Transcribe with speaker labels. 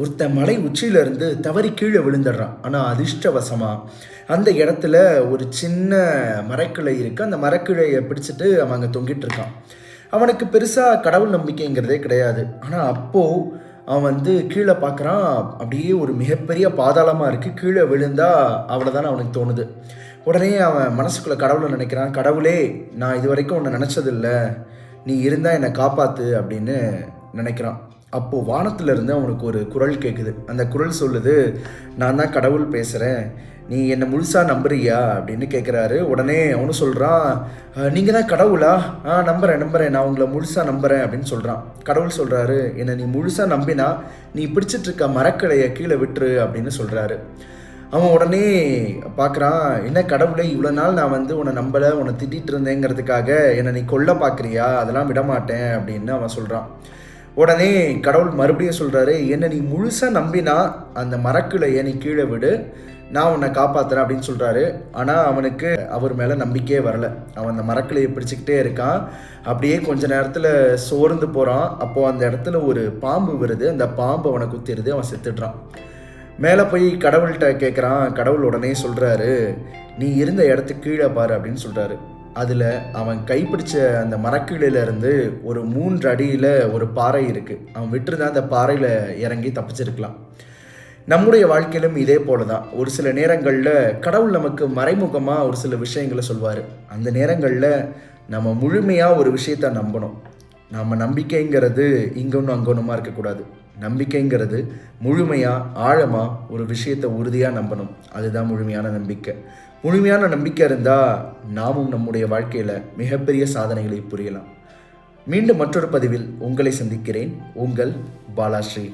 Speaker 1: ஒருத்தன் மலை உச்சியிலேருந்து தவறி கீழே விழுந்துடுறான். ஆனால் அதிர்ஷ்டவசமாக அந்த இடத்துல ஒரு சின்ன மரக்கிளை இருக்குது அந்த மரக்கிளையை பிடிச்சிட்டு அவன் அங்கே தொங்கிட்டு இருக்கான். அவனுக்கு பெருசாக கடவுள் நம்பிக்கைங்கிறதே கிடையாது. ஆனால் அப்போது அவன் வந்து கீழே பார்க்குறான் அப்படியே ஒரு மிகப்பெரிய பாதாளமாக இருக்குது கீழே விழுந்தா அவ்வளோதான் அவனுக்கு தோணுது. உடனே அவன் மனசுக்குள்ளே கடவுளை நினைக்கிறான். கடவுளே நான் இது வரைக்கும் உன்னை நினச்சதில்ல. நீ இருந்தால் என்னை காப்பாற்று அப்படின்னு நினைக்கிறான். அப்போது வானத்திலிருந்து அவனுக்கு ஒரு குரல் கேட்குது அந்த குரல் சொல்லுது நான் தான் கடவுள் பேசுகிறேன் நீ என்னை முழுசாக நம்புறியா? அப்படின்னு கேட்குறாரு உடனே அவனும் சொல்கிறான் நீங்கள் தான் கடவுளா? ஆ நம்புகிறேன் நம்புகிறேன் நான் உங்களை முழுசாக நம்புகிறேன் அப்படின்னு சொல்கிறான் கடவுள் சொல்கிறாரு என்னை நீ முழுசாக நம்பினா நீ பிடிச்சிட்ருக்க மரக்கடையை கீழே விட்டுரு. அப்படின்னு சொல்கிறாரு அவன் உடனே பார்க்குறான் என்ன கடவுளே இவ்வளோ நாள் நான் வந்து உன்னை நம்பலை உன்னை திட்டிகிட்டு இருந்தேங்கிறதுக்காக என்னை நீ கொல்ல பார்க்குறியா அதெல்லாம் விட மாட்டேன் அப்படின்னு அவன் சொல்கிறான் உடனே கடவுள் மறுபடியும் சொல்கிறாரு என்னை நீ முழுசாக நம்பினா அந்த மரக்கிளையை நீ கீழே விடு நான் உன்னை காப்பாற்றுறேன் அப்படின்னு சொல்கிறாரு ஆனால் அவனுக்கு அவர் மேலே நம்பிக்கையே வரல. அவன் அந்த மரக்கிளையை பிடிச்சிக்கிட்டே இருக்கான். அப்படியே கொஞ்ச நேரத்தில் சோர்ந்து போகிறான் அப்போது அந்த இடத்துல ஒரு பாம்பு வருது. அந்த பாம்பு அவனை குத்திடுது அவன் செத்துடுறான். மேலே போய் கடவுள்கிட்ட கேட்குறான் கடவுள் உடனே சொல்கிறாரு நீ இருந்த இடத்துக்கு கீழே பாரு அப்படின்னு சொல்கிறாரு அதில் அவன் கைப்பிடிச்ச அந்த மரக்கிழிலேருந்து ஒரு மூன்று அடியில் ஒரு பாறை இருக்குது அவன் விட்டுருந்தா அந்த பாறையில் இறங்கி தப்பிச்சிருக்கலாம். நம்முடைய வாழ்க்கையிலும் இதே போல தான் ஒரு சில நேரங்களில் கடவுள் நமக்கு மறைமுகமாக ஒரு சில விஷயங்களை சொல்வார். அந்த நேரங்களில் நம்ம முழுமையாக ஒரு விஷயத்தை நம்பணும். நாம் நம்பிக்கைங்கிறது இங்கொன்னும் அங்கொன்னுமா இருக்கக்கூடாது. நம்பிக்கைங்கிறது முழுமையாக ஆழமாக ஒரு விஷயத்தை உறுதியாக நம்பணும். அதுதான் முழுமையான நம்பிக்கை. முழுமையான நம்பிக்கை இருந்தால் நாமும் நம்முடைய வாழ்க்கையில் மிகப்பெரிய சாதனைகளை புரியலாம். மீண்டும் மற்றொரு பதிவில் உங்களை சந்திக்கிறேன். உங்கள் பாலாஸ்ரீ.